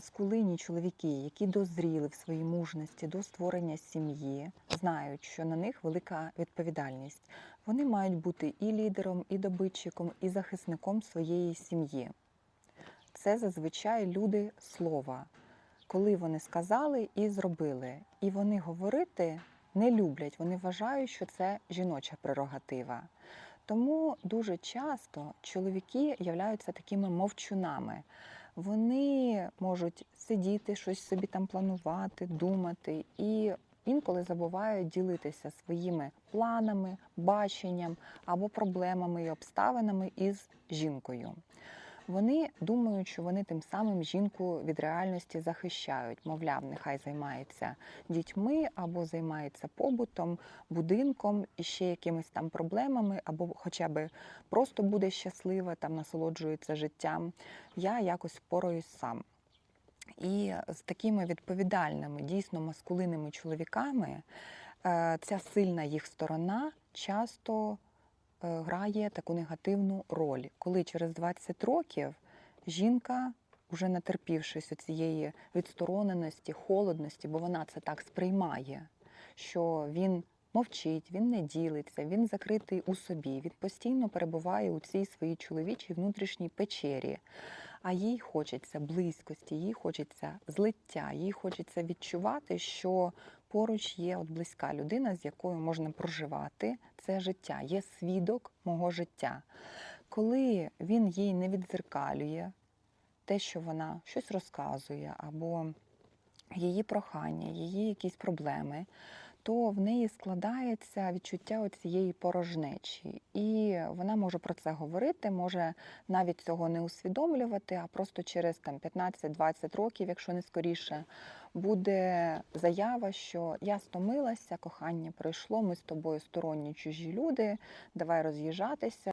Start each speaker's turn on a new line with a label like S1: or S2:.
S1: маскулинні чоловіки, які дозріли в своїй мужності до створення сім'ї, знають, що на них велика відповідальність. Вони мають бути і лідером, і добитчиком, і захисником своєї сім'ї. Це зазвичай люди слова, коли вони сказали і зробили. І вони говорити не люблять, вони вважають, що це жіноча прерогатива. Тому дуже часто чоловіки являються такими мовчунами. Вони можуть сидіти, щось собі там планувати, думати і інколи забувають ділитися своїми планами, баченням або проблемами і обставинами із жінкою. Вони думають, що вони тим самим жінку від реальності захищають. Мовляв, нехай займається дітьми або займається побутом, будинком і ще якимись там проблемами, або хоча б просто буде щаслива, там насолоджується життям. Я якось впораюсь сам. І з такими відповідальними, дійсно маскулинними чоловіками е, ця сильна їх сторона часто грає таку негативну роль, коли через 20 років жінка, вже натерпівшись цієї відстороненості, холодності, бо вона це так сприймає, що він мовчить, він не ділиться, він закритий у собі, він постійно перебуває у цій своїй чоловічій внутрішній печері. А їй хочеться близькості, їй хочеться злиття, їй хочеться відчувати, що поруч є от близька людина, з якою можна проживати це життя, є свідок мого життя. Коли він їй не відзеркалює те, що вона щось розказує, або її прохання, її якісь проблеми, то в неї складається відчуття цієї порожнечі. І вона може про це говорити, може навіть цього не усвідомлювати, а просто через там 15-20 років, якщо не скоріше, буде заява, що я стомилася, кохання пройшло, ми з тобою сторонні чужі люди, давай роз'їжджатися.